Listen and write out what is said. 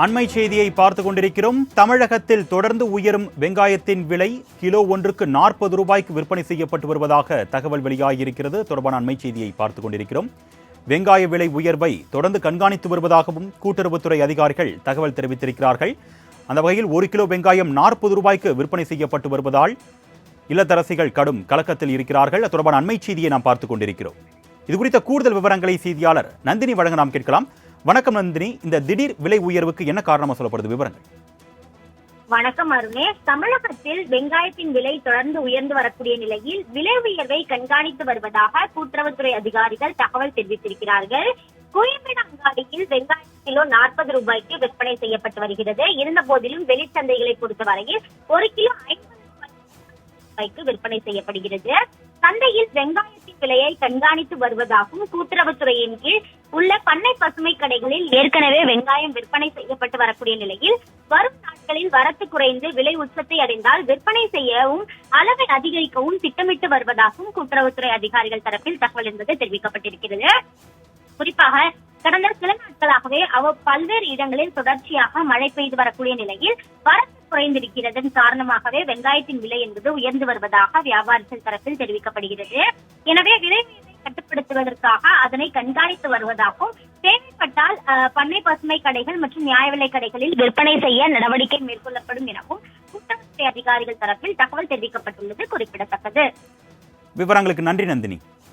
அண்மை செய்தியை பார்த்து கொண்டிருக்கிறோம். தமிழகத்தில் தொடர்ந்து உயரும் வெங்காயத்தின் விலை கிலோ ஒன்றுக்கு நாற்பது ரூபாய்க்கு விற்பனை செய்யப்பட்டு வருவதாக தகவல் வெளியாகியிருக்கிறது. தொடர்பான அண்மை செய்தியை பார்த்து கொண்டிருக்கிறோம். வெங்காய விலை உயர்வை தொடர்ந்து கண்காணித்து வருவதாகவும் கூட்டுறவுத்துறை அதிகாரிகள் தகவல் தெரிவித்திருக்கிறார்கள். அந்த வகையில் ஒரு கிலோ வெங்காயம் நாற்பது ரூபாய்க்கு விற்பனை செய்யப்பட்டு வருவதால் இல்லத்தரசிகள் கடும் கலக்கத்தில் இருக்கிறார்கள். தொடர்பான அண்மை செய்தியை நாம் பார்த்துக் கொண்டிருக்கிறோம். இது குறித்த கூடுதல் விவரங்களை செய்தியாளர் நந்தினி வழங்க நாம் கேட்கலாம். வணக்கம் நந்தினி. இந்த திடீர் விலை உயர்வுக்கு என்ன காரணமா சொல்லப்படுது? விவரங்கள். வணக்கம் அருணே. தமிழகத்தில் வெங்காயத்தின் விலை தொடர்ந்து உயர்ந்து வரக்கூடிய நிலையில் விலை உயர்வை கண்காணித்து வருவதாக கூட்டுறவுத்துறை அதிகாரிகள் தகவல் தெரிவித்திருக்கிறார்கள். கோயம்பேடு அங்காடியில் வெங்காயம் கிலோ நாற்பது ரூபாய்க்கு விற்பனை செய்யப்பட்டு வருகிறது. இருந்த போதிலும் வெளிச்சந்தைகளை பொறுத்தவரையில் ஒரு கிலோ ஐம்பது ரூபாய்க்கு விற்பனை செய்யப்படுகிறது. சந்தையில் வெங்காயம் விலையை கண்காணித்து வருவதாகவும் கூட்டுறவுத்துறையின் கீழ் உள்ள பண்ணை பசுமை கடைகளில் ஏற்கனவே வெங்காயம் விற்பனை செய்யப்பட்டு வரக்கூடிய நிலையில் வரும் நாட்களில் வரத்து குறைந்து விலை உச்சத்தை அடைந்தால் விற்பனை செய்யவும் அளவை அதிகரிக்கவும் திட்டமிட்டு வருவதாகவும் கூட்டுறவுத்துறை அதிகாரிகள் தரப்பில் தகவல் என்பது தெரிவிக்கப்பட்டிருக்கிறது. குறிப்பாக கடந்த சில நாட்களாகவே அவ பல்வேறு இடங்களில் தொடர்ச்சியாக மழை பெய்து வரக்கூடிய நிலையில் வரத்து குறைந்திருக்கிறதன் காரணமாகவே வெங்காயத்தின் விலை என்பது உயர்ந்து வருவதாக வியாபாரிகள் தரப்பில் தெரிவிக்கப்படுகிறது. எனவே விலை கட்டுப்படுத்துவதற்காக அதனை கண்காணித்து வருவதாகவும் தேவைப்பட்டால் பண்ணை பசுமை கடைகள் மற்றும் நியாய விலை கடைகளில் விற்பனை செய்ய நடவடிக்கை மேற்கொள்ளப்படும் எனவும் கூட்டமைப்பு அதிகாரிகள் தரப்பில் தகவல் தெரிவிக்கப்பட்டுள்ளது குறிப்பிடத்தக்கது. விவரங்களுக்கு நன்றி நந்தினி.